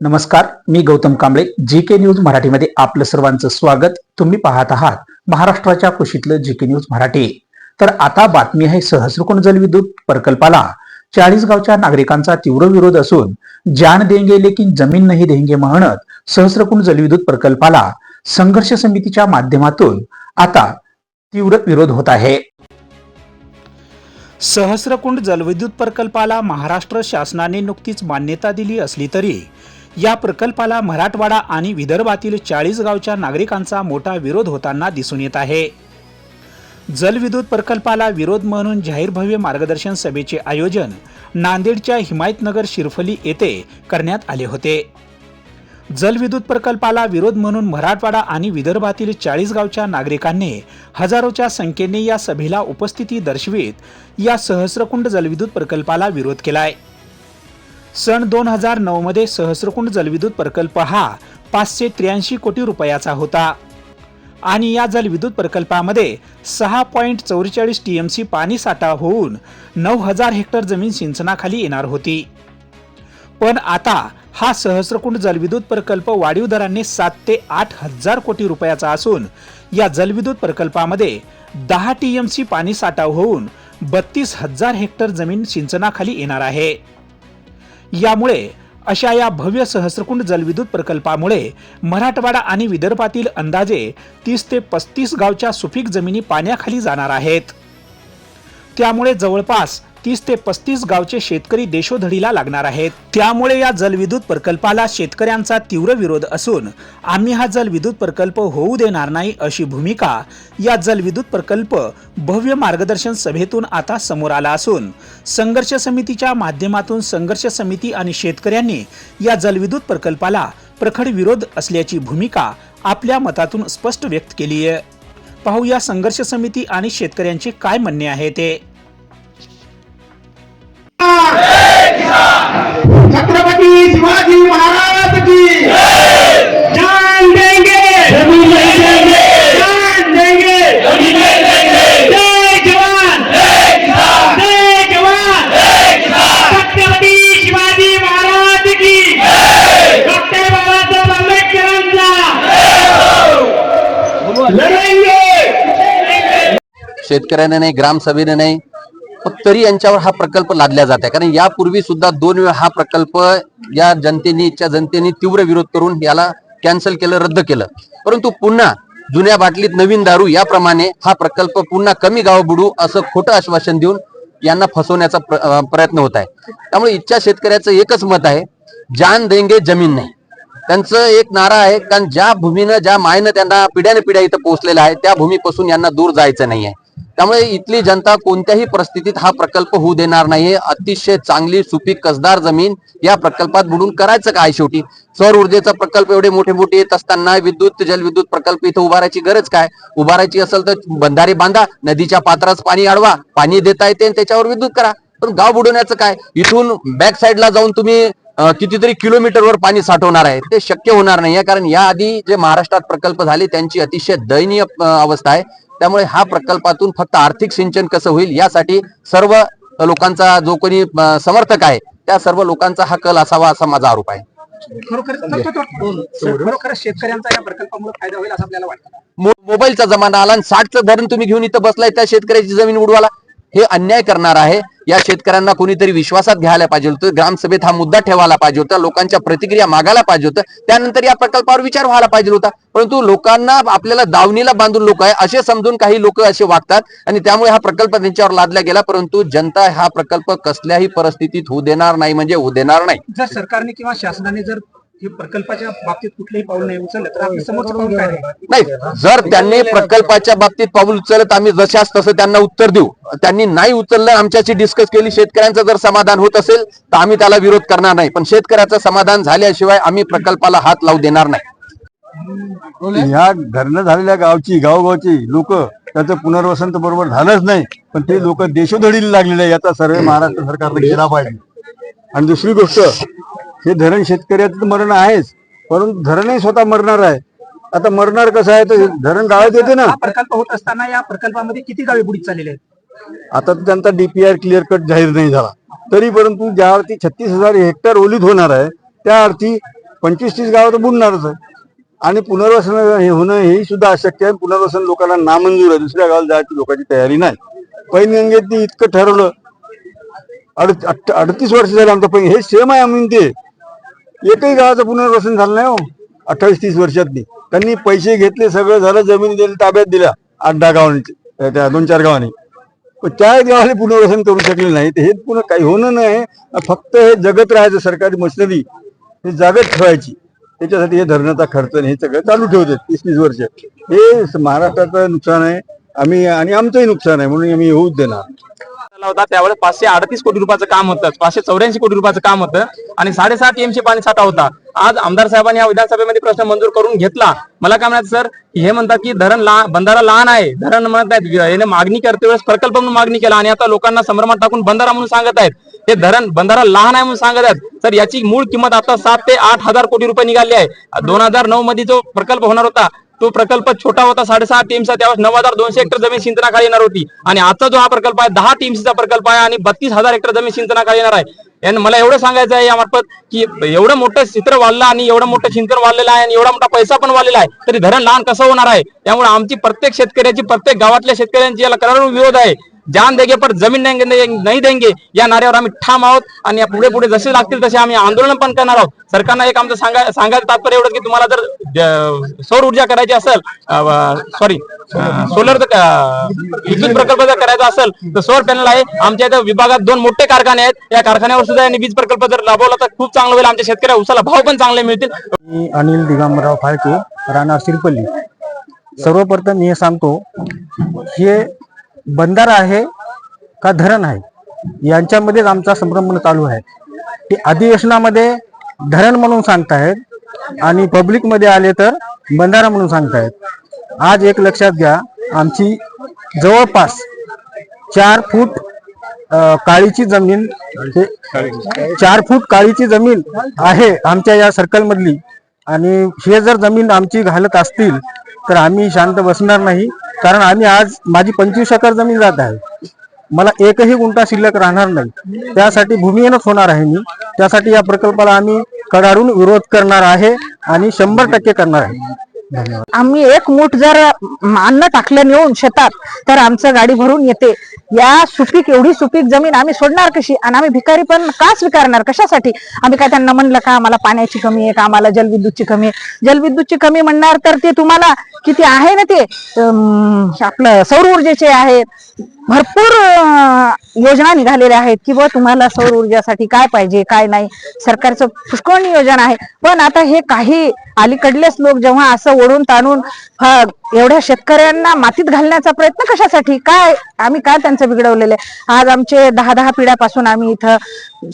नमस्कार मी Gautam Kamble. G K news मराठीमध्ये आपलं सर्वांचं स्वागत. तुम्ही पाहत आहात महाराष्ट्राच्या कुशीतलं जी के न्यूज मराठी. तर आता बातमी आहे सहस्रकुंड जलविद्युत प्रकल्पाला. चाळीस गावच्या नागरिकांचा तीव्र विरोध असून जान देंगे लेकिन जमीन नाही देंगे म्हणत सहस्रकुंड जलविद्युत प्रकल्पाला संघर्ष समितीच्या माध्यमातून आता तीव्र विरोध होत आहे. सहस्रकुंड जलविद्युत प्रकल्पाला महाराष्ट्र शासनाने नुकतीच मान्यता दिली असली तरी या प्रकल्पाला मराठवाडा आणि विदर्भातील चाळीस गावच्या नागरिकांचा मोठा विरोध होताना दिसून येत आहे. जलविद्युत प्रकल्पाला विरोध म्हणून जाहीर भव्य मार्गदर्शन सभेचे आयोजन नांदेडच्या हिमायतनगर शिरफली येथे करण्यात आले होते. जलविद्युत प्रकल्पाला विरोध म्हणून मराठवाडा आणि विदर्भातील चाळीस गावच्या नागरिकांनी हजारोच्या संख्येने या सभेला उपस्थिती दर्शवित या सहस्रकुंड जलविद्युत प्रकल्पाला विरोध केलाय. सन दोन हजार नऊ मध्ये सहस्रकुंड जलविद्युत प्रकल्प हा पाचशे त्र्याऐंशी कोटी रुपयाचा होता. आणि या जलविद्युत प्रकल्पामध्ये सहा पॉईंट चौवेचाळीस टीएमसी पाणी साठा होऊन नऊ हजार हेक्टर जमीन सिंचनाखाली येणार होती. पण आता हा सहस्रकुंड जलविद्युत प्रकल्प वाढीव दराने सात ते आठ हजार कोटी रुपयाचा असून या जलविद्युत प्रकल्पामध्ये दहा टीएमसी पाणी साठा होऊन बत्तीस हजार हेक्टर जमीन सिंचनाखाली येणार आहे. यामुळे अशा या भव्य सहस्रकुंड जलविद्युत प्रकल्पामुळे मराठवाडा आणि विदर्भातील अंदाजे तीस ते पस्तीस गावच्या सुपीक जमिनी पाण्याखाली जाणार आहेत. त्यामुळे जवळपास तीस ते पस्तीस गावचे शेतकरी देशोधडीला लागणार आहेत. त्यामुळे या जलविद्युत प्रकल्पाला शेतकऱ्यांचा तीव्र विरोध असून आम्ही हा जलविद्युत प्रकल्प होऊ देणार नाही अशी भूमिका या जलविद्युत प्रकल्प भव्य मार्गदर्शन सभेतून आता समोर आला असून संघर्ष समितीच्या माध्यमातून संघर्ष समिती आणि शेतकऱ्यांनी या जलविद्युत प्रकल्पाला प्रखड विरोध असल्याची भूमिका आपल्या मतातून स्पष्ट व्यक्त केली आहे पाहूया संघर्ष समिती आणि शेतकऱ्यांचे काय म्हणणे आहे ते. छत्रपती शिवाजी महाराज की जान देंगे! जमीन नहीं देंगे! जान देंगे! जमीन नहीं देंगे! जय जवान! जय जवान! छत्रपती शिवाजी महाराज की डॉक्टर बाबासाहेब आंबेडकरांचा! लढेंगे शेतकऱ्याने नाही ग्रामसभेने नाही तरी यांच्यावर हा प्रकल्प लादला जात आहे. कारण यापूर्वी सुद्धा दोन वेळा हा प्रकल्प या जनतेने जनतेने तीव्र विरोध करून याला कॅन्सल केलं रद्द केलं. परंतु पुन्हा जुन्या बाटलीत नवीन दारू याप्रमाणे हा प्रकल्प पुन्हा कमी गाव बुडू असं खोटं आश्वासन देऊन यांना फसवण्याचा प्रयत्न होत आहे. त्यामुळे इथच्या शेतकऱ्याचं एकच मत आहे जान देंगे जमीन नाही. त्यांचं एक नारा आहे कारण ज्या भूमीनं ज्या मायनं त्यांना पिढ्याने पिढ्या इथं पोहोचलेला आहे त्या भूमीपासून यांना दूर जायचं नाही आहे त्यामुळे इथली जनता कोणत्याही परिस्थितीत हा प्रकल्प होऊ देणार नाहीये. अतिशय चांगली सुपीक कसदार जमीन या प्रकल्पात बुडून करायचं काय शेवटी? सौर ऊर्जेचा प्रकल्प एवढे मोठे मोठे येत असताना विद्युत जलविद्युत प्रकल्प इथं उभारायची गरज काय? उभारायची असेल तर बंधारे बांधा नदीच्या पात्रात पाणी अडवा पाणी देता येते आणि त्याच्यावर विद्युत करा. पण गाव बुडवण्याचं काय? इथून बॅक साईडला जाऊन तुम्ही कितीतरी किलोमीटरवर पाणी साठवणार आहे. ते शक्य होणार नाहीये. कारण याआधी जे महाराष्ट्रात प्रकल्प झाले त्यांची अतिशय दयनीय अवस्था आहे. त्यामुळे हा प्रकल्पातून फक्त आर्थिक सिंचन कसं होईल यासाठी सर्व लोकांचा जो कोणी समर्थक आहे त्या सर्व लोकांचा हा कल असावा असा माझा आरोप आहे. खरोखर खरोखर शेतकऱ्यांचा या प्रकल्पामुळे फायदा होईल असं आपल्याला वाटतं. मो- मोबाईलचा जमाना आला आणि साठचं धरण तुम्ही घेऊन इथं बसलाय त्या शेतकऱ्याची जमीन उडवाला हे अन्याय करणार आहे. या शेतकऱ्यांना कोणीतरी विश्वासात घ्यायला पाहिजे होतं. ग्रामसभेत हा मुद्दा ठेवायला पाहिजे होता. लोकांच्या प्रतिक्रिया मागायला पाहिजे होतं. त्यानंतर या प्रकल्पावर विचार व्हायला पाहिजे होता. परंतु लोकांना आपल्याला दावणीला बांधून लोक आहे असे समजून काही लोक असे वागतात आणि त्यामुळे हा प्रकल्प त्यांच्यावर लादला गेला. परंतु जनता हा प्रकल्प कसल्याही परिस्थितीत होऊ देणार नाही म्हणजे होऊ देणार नाही. जर सरकारने किंवा शासनाने जर हे प्रकल्पाच्या बाबतीत कुठलेही पाऊल नाही उचललं तर आपलं समोरचं पाऊल काय? आहे? नाही जर त्यांनी प्रकल्पाच्या बाबतीत पाऊल उचलत आम्ही जशास तसं त्यांना उत्तर देऊ. त्यांनी नाही उचललं आमच्याशी डिस्कस केली शेतकऱ्यांचं जर समाधान होत असेल तर आम्ही त्याला विरोध करणार नाही. पण शेतकऱ्याचं समाधान झाल्याशिवाय आम्ही प्रकल्पाला हात लावू देणार नाही. ह्या धरणं झालेल्या गावची गावगावची लोक त्याचं पुनर्वसन तर बरोबर झालंच नाही पण ते लोक देशोधडीला लागलेले आहे याचा सर्वे महाराष्ट्र सरकारने केला पाहिजे. आणि दुसरी गोष्ट हे धरण शेतकऱ्याचं तर मरण आहेच परंतु धरणही स्वतः मरणार आहे. आता मरणार कसं आहे तर धरण गाळत येते ना. हा प्रकल्प होत असताना या प्रकल्पामध्ये किती गावे बुडीत चाललेले आहेत? आता तर त्यांचा डीपीआर क्लिअर कट जाहीर नाही झाला. तरी परंतु ज्यावरती छत्तीस हजार हेक्टर ओलीत होणार आहे त्या अर्थी पंचवीस तीस गावं तर बुडणारच आहे. आणि पुनर्वसन हे होणं हे सुद्धा अशक्य आहे. पुनर्वसन लोकांना नामंजूर आहे. दुसऱ्या गावाला जायची लोकांची तयारी नाही. पैनगंगेत इतकं ठरवलं. अडतीस वर्ष झालं आमचं पैन हे सेम आहे आम्ही ते एकही गावाचं पुनर्वसन झालं नाही हो. अठ्ठावीस तीस वर्षातनी त्यांनी पैसे घेतले सगळं झालं जमीन दिली ताब्यात दिल्या. आठ दहा गावांनी त्या दोन चार गावांनी. पण त्या गावाला पुनर्वसन करू शकले नाही ते हे पुन्हा काही होणं नाही. फक्त हे जगत राहायचं सरकारी मशिनरी हे जागत ठेवायची. त्याच्यासाठी हे धरणाचा खर्च हे सगळं चालू ठेवते तीस तीस वर्ष. हे महाराष्ट्राचं नुकसान आहे. आम्ही आणि आमचंही नुकसान आहे म्हणून आम्ही होऊच देणार. झाला होता त्यावेळेस पाचशे अडतीस कोटी रुपयाचं काम होतं पाचशे चौऱ्याऐंशी कोटी रुपयाचं काम होतं आणि साडेसात टीएमसी पाणी साठा होता. आज आमदार साहेबांनी या विधानसभेमध्ये प्रश्न मंजूर करून घेतला. मला काय म्हणायचं सर हे म्हणतात की धरण लहान बंधारा लहान आहे. धरण म्हणत आहेत याने मागणी करते वेळेस प्रकल्प म्हणून मागणी केला आणि आता लोकांना संभ्रमात टाकून बंधारा म्हणून सांगत आहेत. हे धरण बंधारा लहान आहे म्हणून सांगत आहेत. सर याची मूळ किंमत आता सात ते आठ हजार कोटी रुपये निघाली आहे. दोन हजार नऊ मध्ये जो प्रकल्प होणार होता तो प्रकल्प छोटा होता साडेसहा टीमचा त्यावर नऊ हजार दोनशे हेक्टर जमीन सिंचनाखाली येणार होती. आणि आता जो हा प्रकल्प आहे दहा टीमचा प्रकल्प आहे आणि बत्तीस हजार हेक्टर जमीन सिंचनाखाली येणार आहे. आणि मला एवढं सांगायचं आहे यामार्फत की एवढं मोठं चित्र वाढलं आणि एवढं मोठं सिंचन वाढलेलं आहे आणि एवढा मोठा पैसा पण वाढलेला आहे तरी धरण लहान कसं होणार आहे? त्यामुळे आमची प्रत्येक शेतकऱ्याची प्रत्येक गावातल्या शेतकऱ्यांची याला करार विरोध आहे. जान देगे पर जमीन देंगे नाही देंगे। या नाऱ्यावर आम्ही ठाम आहोत आणि पुढे पुढे जसे लागतील तसे आम्ही आंदोलन पण करणार आहोत. सरकारनं एक आमचं सांगा सांगायचं तात्पर्य एवढं की तुम्हाला जर सौर ऊर्जा करायची असेल सॉरी सोलर विद्युत प्रकल्प जर करायचा असेल तर सौर पॅनल आहे. आमच्या इथं विभागात दोन मोठे कारखाने आहेत. या कारखान्यावर सुद्धा यांनी वीज प्रकल्प जर राबवला तर खूप चांगलं होईल. आमच्या शेतकऱ्या उसाला भाव पण चांगले मिळतील. अनिल दिगंबरराव फाळके राणा सिरपल्ली. सर्वप्रथम हे सांगतो हे बंधारा आहे का धरण आहे? यांच्यामध्येच आमचा संभ्रमण चालू आहे. ते अधिवेशनामध्ये धरण म्हणून सांगतायत आणि पब्लिकमध्ये आले तर बंधारा म्हणून सांगतायत आज एक लक्षात घ्या आमची जवळपास चार फूट काळीची जमीन चार फूट काळीची जमीन आहे आमच्या या सर्कल मधली. आणि हे जर जमीन आमची घालत असतील तर आम्ही शांत बसणार नाही. कारण आम्ही आज माझी पंचवीस एकर जमीन जात आहे. मला एकही गुंठा शिल्लक राहणार नाही. त्यासाठी भूमिहीनच होणार आहे मी. त्यासाठी या प्रकल्पाला आम्ही कडाडून विरोध करणार आहे आणि शंभर टक्के करणार आहे. आम्ही एक मूठ जर अन्न टाकलं नेऊन शेतात तर आमचं गाडी भरून येते. या सुपीक एवढी सुपीक जमीन आम्ही सोडणार कशी? आणि आम्ही भिकारी पण का स्वीकारणार? कशासाठी? आम्ही काय त्यांना म्हणलं का आम्हाला पाण्याची कमी आहे का आम्हाला जलविद्युतची कमी आहे? जलविद्युतची कमी म्हणणार तर ते तुम्हाला किती आहे ना ते आपलं सौर ऊर्जेचे आहेत. भरपूर योजना निघालेल्या आहेत की बुवा तुम्हाला सौर ऊर्जासाठी काय पाहिजे काय नाही. सरकारचं पुष्कळ नियोजन आहे. पण आता हे काही अलीकडलेच लोक जेव्हा असं ओढून ताणून एवढ्या शेतकऱ्यांना मातीत घालण्याचा प्रयत्न कशासाठी? काय? आम्ही काय त्यांचं बिघडवलेलं आहे? आज आमचे दहा दहा पिढ्यापासून आम्ही इथं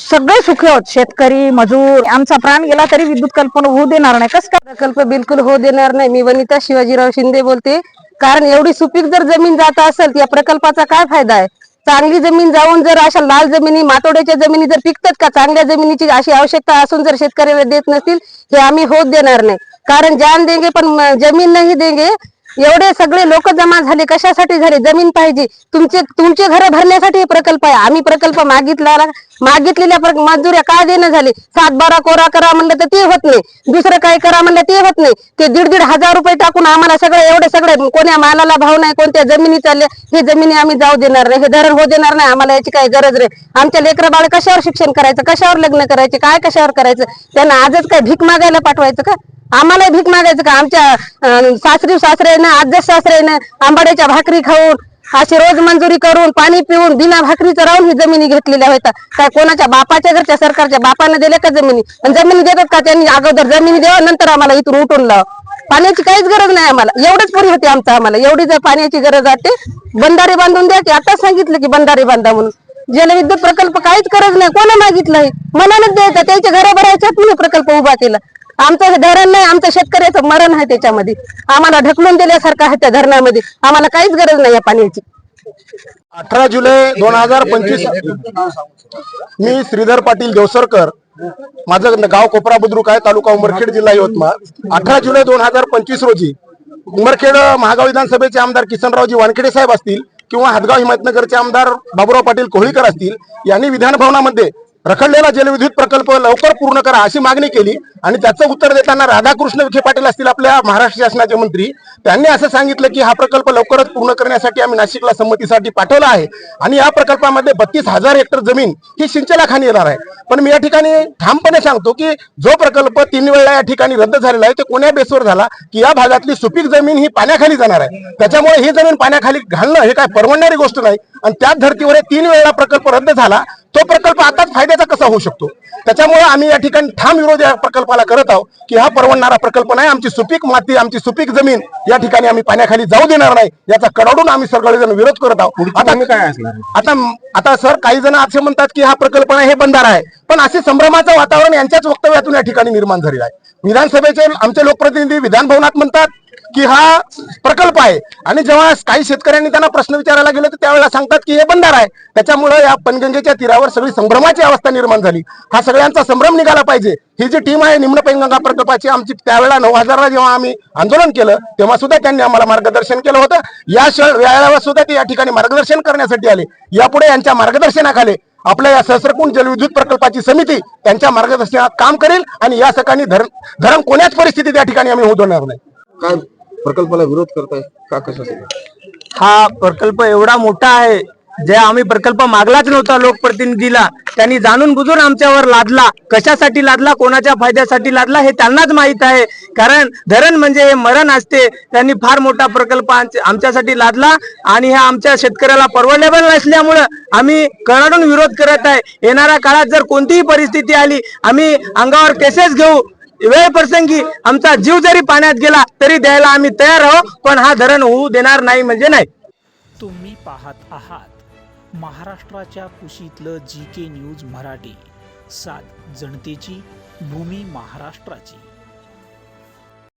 सगळे सुखी आहोत. शेतकरी मजूर आमचा प्राण गेला तरी विद्युत कल्पना होऊ देणार नाही. कस काय? प्रकल्प बिलकुल होऊ देणार नाही. मी वनिता शिवाजीराव शिंदे बोलते. कारण एवढी सुपीक जर जमीन जात असेल या प्रकल्पाचा काय फायदा आहे? चांगली जमीन जाऊन जर अशा लाल जमिनी मातोड्याच्या जमिनी जर पिकतात का? चांगल्या जमिनीची अशी आवश्यकता असून जर शेतकऱ्याला देत नसतील हे आम्ही होत देणार नाही. कारण जान देंगे पण जमीन नाही देंगे एवढे सगळे लोक जमा झाले कशासाठी झाले? जमीन पाहिजे. तुमचे तुमचे घर भरण्यासाठी हे प्रकल्प आहे. आम्ही प्रकल्प मागितला मागितलेल्या मजुऱ्या काय देणं झाले. सात बारा कोरा करा म्हणलं तर ते होत नाही. दुसरं काय करा म्हणलं ते होत नाही. ते दीड दीड हजार रुपये टाकून आम्हाला सगळं एवढे सगळे कोण्या मालाला भाव नाही कोणत्या जमिनी चालल्या हे जमिनी आम्ही जाऊ देणार नाही. हे धरण होऊ देणार नाही. आम्हाला याची काही गरज नाही. आमच्या लेकरं बाळ कशावर शिक्षण करायचं? कशावर लग्न करायचे? काय कशावर करायचं? त्यांना आजच काय भीक मागायला पाठवायचं का? आम्हाला भीक मागायचं का? आमच्या अं, सासरी सासऱ्यानं आजच ना आंबाड्याच्या भाकरी खाऊन अशी रोज मंजुरी करून पाणी पिऊन बिना भाकरीचं राहून ही जमिनी घेतलेल्या होत्या. काय कोणाच्या बापाच्या घरच्या सरकारच्या बापाने दिल्या का जमिनी? आणि जमिनी देतात का त्यांनी? अगोदर जमिनी द्यावा नंतर आम्हाला इथून उठून लावा. पाण्याची काहीच गरज नाही आम्हाला. एवढंच पुरी होती आमचं आम्हाला. एवढी जर पाण्याची गरज वाटते बंधारे बांधून द्या की आता सांगितलं की बंधारे बांधा म्हणून. जलविद्युत प्रकल्प काहीच गरज नाही. कोणा मागितलं मनानच द्यायचा. त्याच्या घराभरायच्यात मी प्रकल्प उभा केला. आमचं धरण नाही आमचं शेतकऱ्याचं मरण आहे त्याच्यामध्ये. आम्हाला ढकलून दिल्यासारखं आहे त्या धरणामध्ये. आम्हाला काहीच गरज नाही या पाण्याची. अठरा जुलै दोन हजार पंचवीस. मी श्रीधर पाटील देवसरकर. माझं गाव कोपरा बुद्रुक आहे तालुका उमरखेड जिल्हा यवतमाळ. अठरा जुलै दोन हजार पंचवीस रोजी उमरखेड महागाव विधानसभेचे आमदार किसनरावजी वानखेडे साहेब असतील किंवा हदगाव हिमायतनगरचे आमदार बाबुराव पाटील कोहळीकर असतील यांनी विधानभवनामध्ये रखडलेला जलविद्युत प्रकल्प लवकर पूर्ण करा अशी मागणी केली आणि त्याचं उत्तर देताना राधाकृष्ण विखे पाटील असतील आपल्या महाराष्ट्र शासनाचे मंत्री त्यांनी असं सांगितलं की हा प्रकल्प लवकरच पूर्ण करण्यासाठी आम्ही नाशिकला संमतीसाठी पाठवला आहे आणि या प्रकल्पामध्ये बत्तीस हजार हेक्टर जमीन ही सिंचनाखाली येणार आहे. पण मी या ठिकाणी ठामपणे सांगतो की जो प्रकल्प तीन वेळा या ठिकाणी रद्द झालेला आहे तो कोण्या बेसवर झाला? की या भागातली सुपीक जमीन ही पाण्याखाली जाणार आहे. त्याच्यामुळे ही जमीन पाण्याखाली घालणं हे काय परवडणारी गोष्ट नाही. आणि त्याच धर्तीवर तीन वेळा प्रकल्प रद्द झाला तो प्रकल्प आताच फायद्याचा कसा होऊ शकतो? त्याच्यामुळे आम्ही या ठिकाणी ठाम विरोध या प्रकल्पाला करत आहोत की हा परवडणारा प्रकल्प नाही. आमची सुपीक माती आमची सुपीक जमीन या ठिकाणी आम्ही पाण्याखाली जाऊ देणार नाही. याचा कडाडून आम्ही सगळेजण विरोध करत आहोत. आता काय आता आता सर काही जण असे म्हणतात की हा प्रकल्प नाही हे बंधारा आहे. पण असे संभ्रमाचं वातावरण यांच्याच वक्तव्यातून या ठिकाणी निर्माण झालेलं आहे. विधानसभेचे आमचे लोकप्रतिनिधी विधान भवनात म्हणतात की हा प्रकल्प आहे. आणि जेव्हा काही शेतकऱ्यांनी त्यांना प्रश्न विचारायला गेले तर त्यावेळेला सांगतात की हे बंधार आहे. त्याच्यामुळे या पनगंगेच्या तीरावर सगळी संभ्रमाची अवस्था निर्माण झाली. हा सगळ्यांचा संभ्रम निघाला पाहिजे. ही जी टीम आहे निम्न पैनगंगा प्रकल्पाची आमची त्यावेळेला नऊ हजारला जेव्हा आम्ही आंदोलन केलं तेव्हा सुद्धा त्यांनी आम्हाला मार्गदर्शन केलं होतं. या वेळेला सुद्धा ते या ठिकाणी मार्गदर्शन करण्यासाठी आले. यापुढे यांच्या मार्गदर्शनाखाली आपल्या या सहस्रकुंड जलविद्युत प्रकल्पाची समिती त्यांच्या मार्गदर्शनात काम करेल आणि या सकाळी धरण धरण कोण्याच परिस्थितीत या ठिकाणी आम्ही उद्भवणार नाही. काय प्रकल्पाला विरोध करताय का कशासाठी? हा प्रकल्प एवढा मोठा आहे. जे आम्ही प्रकल्प मागलाच नव्हता लोकप्रतिनिधीला. त्यांनी जाणून बुजून आमच्यावर लादला. कशासाठी लादला? कोणाच्या फायद्यासाठी लादला? हे त्यांनाच माहीत आहे. कारण धरण म्हणजे हे मरण असते. त्यांनी फार मोठा प्रकल्प आमच्यासाठी लादला आणि हे आमच्या शेतकऱ्याला परवडेबल नसल्यामुळं आम्ही कडाडून विरोध करत आहे. येणाऱ्या काळात जर कोणतीही परिस्थिती आली आम्ही अंगावर केसेस घेऊ वेळ प्रसंगी आमचा जीव जरी पाण्यात गेला तरी द्यायला आम्ही तयार आहोत पण हा धरण होऊ देणार नाही म्हणजे नाही. तुम्ही पाहत आहात महाराष्ट्राच्या कुशीतलं जी के न्यूज मराठी. सात जनतेची भूमी महाराष्ट्राची.